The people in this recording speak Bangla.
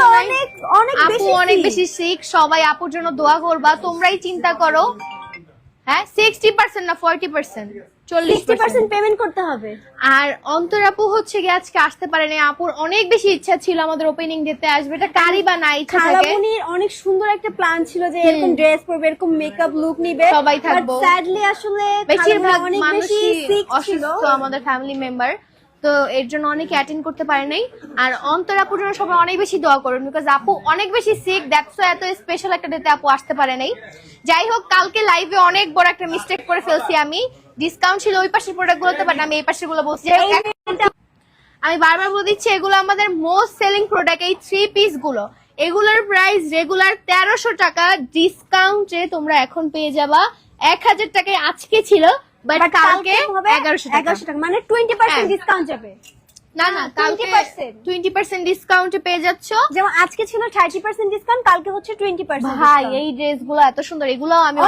তো অনেক অনেক আপু বেশি অনেক বেশি সিক সবাই আপুর জন্য দোয়া করবা তোমরাই চিন্তা করো। হ্যাঁ সিক্সটি পার্সেন্ট না ফোরটি পার্সেন্ট চল্লিশ সিক্সটি পার্সেন্ট পেমেন্ট করতে হবে। আর অন্তর আপু হচ্ছে গিয়ে আজকে আসতে পারেনি। আপুর অনেক বেশি ইচ্ছা ছিল আমাদের ওপেনিং দিতে আসবে। এটা কারি বা না ইচ্ছা থাকে। অনেক সুন্দর একটা প্ল্যান ছিল যে এরকম ড্রেস পরবে এরকম মেকআপ লুক নিবে। সবাই থাকব। স্যাডলি আসলে বেশিরভাগ অনেক বেশি অসুস্থ আমাদের ফ্যামিলি মেম্বার তো এর জন্য অনেকে অ্যাটেন্ড করতে পারে নাই। আর অন্তর আপুর জন্য সবাই অনেক বেশি দোয়া করুন বিকজ আপু অনেক বেশি সিক দ্যাটস এত স্পেশাল একটা ডেতে আপু আসতে পারে নাই। যাই হোক, কালকে লাইভে অনেক বড় একটা মিস্টেক করে ফেলছি আমি। ডিসকাউন্ট ছিল ওই পাশের প্রোডাক্ট গুলোতে বাট আমি এই পাশেরগুলো বলছি আমি বারবার বলে দিচ্ছি, এগুলো আমাদের মোস্ট সেলিং প্রোডাক্ট এই থ্রি পিসগুলো। এগুলোর প্রাইস রেগুলার তেরোশো টাকা ডিসকাউন্টে তোমরা এখন পেয়ে যাবা। এক হাজার টাকায় আজকে ছিল বাট কালকে হবে এগারোশো টাকা। এগারোশো টাকা মানে টোয়েন্টি পার্সেন্ট হ্যাঁ। ডিসকাউন্ট যাবে। না না কালকে 20% ডিসকাউন্ট পেয়ে যাচ্ছো। যেমন আজকে ছিল থার্টি পার্সেন্ট ডিসকাউন্ট কালকে হচ্ছে টোয়েন্টি পার্সেন্ট ভাই এই ড্রেসগুলো এত সুন্দর এগুলো আমি